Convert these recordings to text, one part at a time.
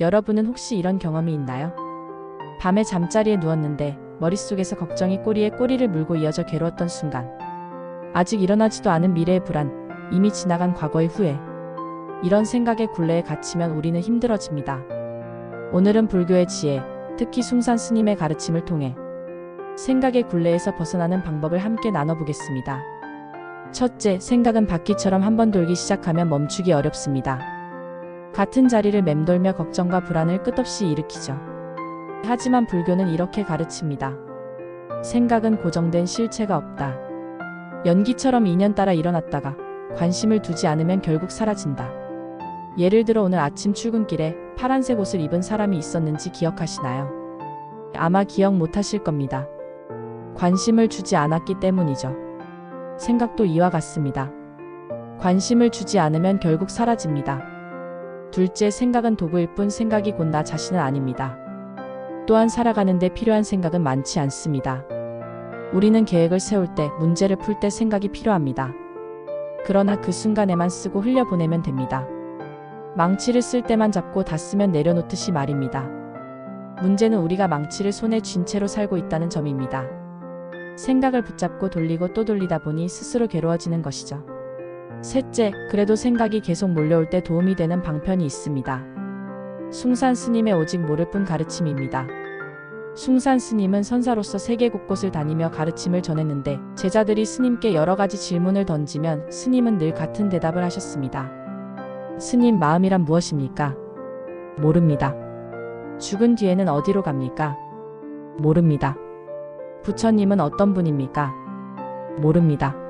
여러분은 혹시 이런 경험이 있나요? 밤에 잠자리에 누웠는데 머릿속에서 걱정이 꼬리에 꼬리를 물고 이어져 괴로웠던 순간. 아직 일어나지도 않은 미래의 불안, 이미 지나간 과거의 후회. 이런 생각의 굴레에 갇히면 우리는 힘들어집니다. 오늘은 불교의 지혜, 특히 숭산 스님의 가르침을 통해 생각의 굴레에서 벗어나는 방법을 함께 나눠보겠습니다. 첫째, 생각은 바퀴처럼 한번 돌기 시작하면 멈추기 어렵습니다. 같은 자리를 맴돌며 걱정과 불안을 끝없이 일으키죠. 하지만 불교는 이렇게 가르칩니다. 생각은 고정된 실체가 없다. 연기처럼 인연 따라 일어났다가 관심을 두지 않으면 결국 사라진다. 예를 들어 오늘 아침 출근길에 파란색 옷을 입은 사람이 있었는지 기억하시나요? 아마 기억 못 하실 겁니다. 관심을 주지 않았기 때문이죠. 생각도 이와 같습니다. 관심을 주지 않으면 결국 사라집니다. 둘째, 생각은 도구일 뿐 생각이 곧 나 자신은 아닙니다. 또한 살아가는데 필요한 생각은 많지 않습니다. 우리는 계획을 세울 때, 문제를 풀 때 생각이 필요합니다. 그러나 그 순간에만 쓰고 흘려보내면 됩니다. 망치를 쓸 때만 잡고 다 쓰면 내려놓듯이 말입니다. 문제는 우리가 망치를 손에 쥔 채로 살고 있다는 점입니다. 생각을 붙잡고 돌리고 또 돌리다 보니 스스로 괴로워지는 것이죠. 셋째, 그래도 생각이 계속 몰려올 때 도움이 되는 방편이 있습니다. 숭산 스님의 오직 모를 뿐 가르침입니다. 숭산 스님은 선사로서 세계 곳곳을 다니며 가르침을 전했는데 제자들이 스님께 여러 가지 질문을 던지면 스님은 늘 같은 대답을 하셨습니다. 스님 마음이란 무엇입니까? 모릅니다. 죽은 뒤에는 어디로 갑니까? 모릅니다. 부처님은 어떤 분입니까? 모릅니다.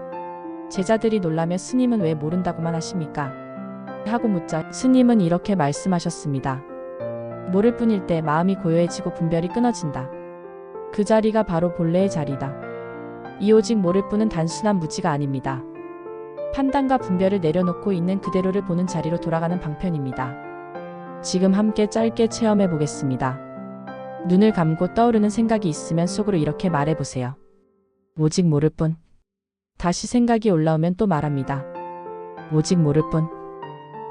제자들이 놀라며 스님은 왜 모른다고만 하십니까? 하고 묻자 스님은 이렇게 말씀하셨습니다. 모를 뿐일 때 마음이 고요해지고 분별이 끊어진다. 그 자리가 바로 본래의 자리다. 이 오직 모를 뿐은 단순한 무지가 아닙니다. 판단과 분별을 내려놓고 있는 그대로를 보는 자리로 돌아가는 방편입니다. 지금 함께 짧게 체험해 보겠습니다. 눈을 감고 떠오르는 생각이 있으면 속으로 이렇게 말해 보세요. 오직 모를 뿐. 다시 생각이 올라오면 또 말합니다. 오직 모를 뿐.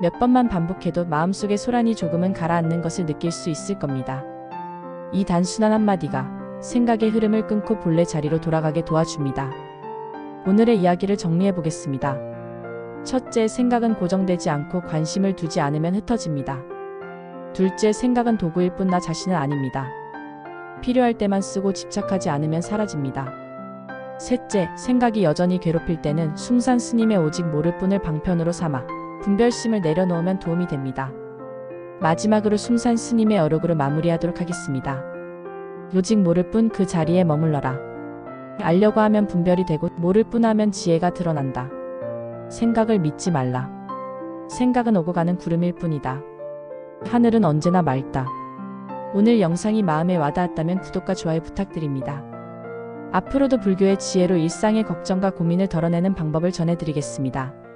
몇 번만 반복해도 마음속에 소란이 조금은 가라앉는 것을 느낄 수 있을 겁니다. 이 단순한 한마디가 생각의 흐름을 끊고 본래 자리로 돌아가게 도와줍니다. 오늘의 이야기를 정리해 보겠습니다. 첫째, 생각은 고정되지 않고 관심을 두지 않으면 흩어집니다. 둘째, 생각은 도구일 뿐 나 자신은 아닙니다. 필요할 때만 쓰고 집착하지 않으면 사라집니다. 셋째, 생각이 여전히 괴롭힐 때는 숭산 스님의 오직 모를 뿐을 방편으로 삼아 분별심을 내려놓으면 도움이 됩니다. 마지막으로 숭산 스님의 어록으로 마무리하도록 하겠습니다. 오직 모를 뿐 그 자리에 머물러라. 알려고 하면 분별이 되고 모를 뿐 하면 지혜가 드러난다. 생각을 믿지 말라. 생각은 오고 가는 구름일 뿐이다. 하늘은 언제나 맑다. 오늘 영상이 마음에 와닿았다면 구독과 좋아요 부탁드립니다. 앞으로도 불교의 지혜로 일상의 걱정과 고민을 덜어내는 방법을 전해드리겠습니다.